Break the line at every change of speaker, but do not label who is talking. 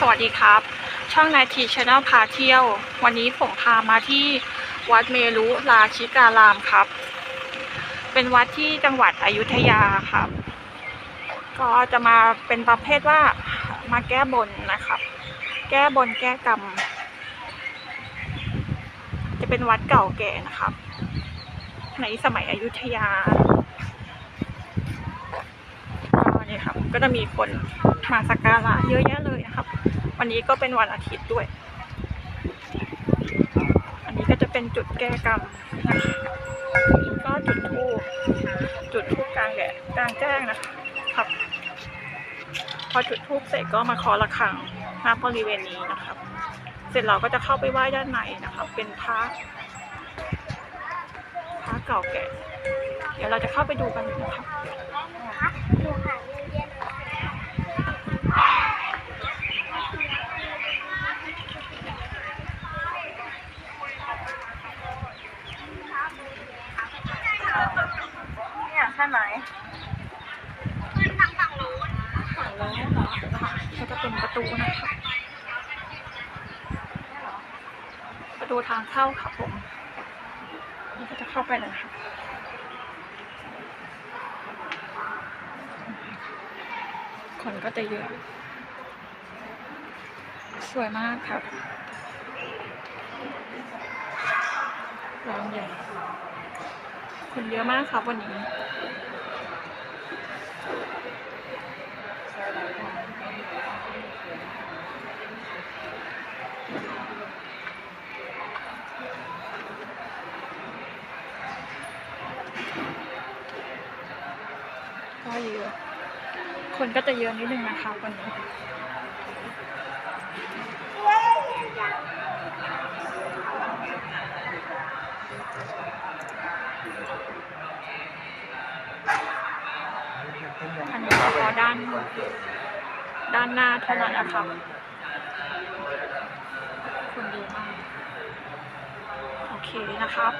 สวัสดีครับ ช่องนายทีชาแนลพาเที่ยว วันนี้ผมพามาที่วัดเมรุราชิการามครับ เป็นวัดที่จังหวัดอยุธยาครับ ก็จะมาเป็นประเภทว่ามาแก้บนนะครับ แก้บนแก้กรรม จะเป็นวัดเก่าแก่นะครับ ในสมัยอยุธยาก็เนี่ยครับก็จะมีคนมาสักการะเยอะแยะเลยนะครับวั นนี้ก็เป็นวันอาทิตย์ด้วย อันนี้ก็จะเป็นจุดแก้กรรมนะคะก็จุดทูบจุดทูบกลางแดดกลางแจ้งนะคะครับพอจุดทูบเสร็จก็มาเคอระฆังหน้าบริเวณนี้นะครับ เสร็จเราก็จะเข้าไปไหว้ด้านในนะครับเป็นพระพระเก่าแก่ เดี๋ยวเราจะเข้าไปดูกันนะครับ
เนี่ยใช่ไหม
ฝั่งโน้นเหรอค่ะก็จะเป็นประตูนะคะ ประตูทางเข้าค่ะผมนี่ก็จะเข้าไปเลยนะคะคนก็จะเยอะ สวยมากครับร้านใหญ่คนเยอะมากครับวันนี้ ก็เยอะ คนก็จะเยอะนิดนึงนะคะวันนี้อันนี้พาะด้าน ด้านหน้าเท่านั้นนะคะคนเยอะมาก โอเคนะครับ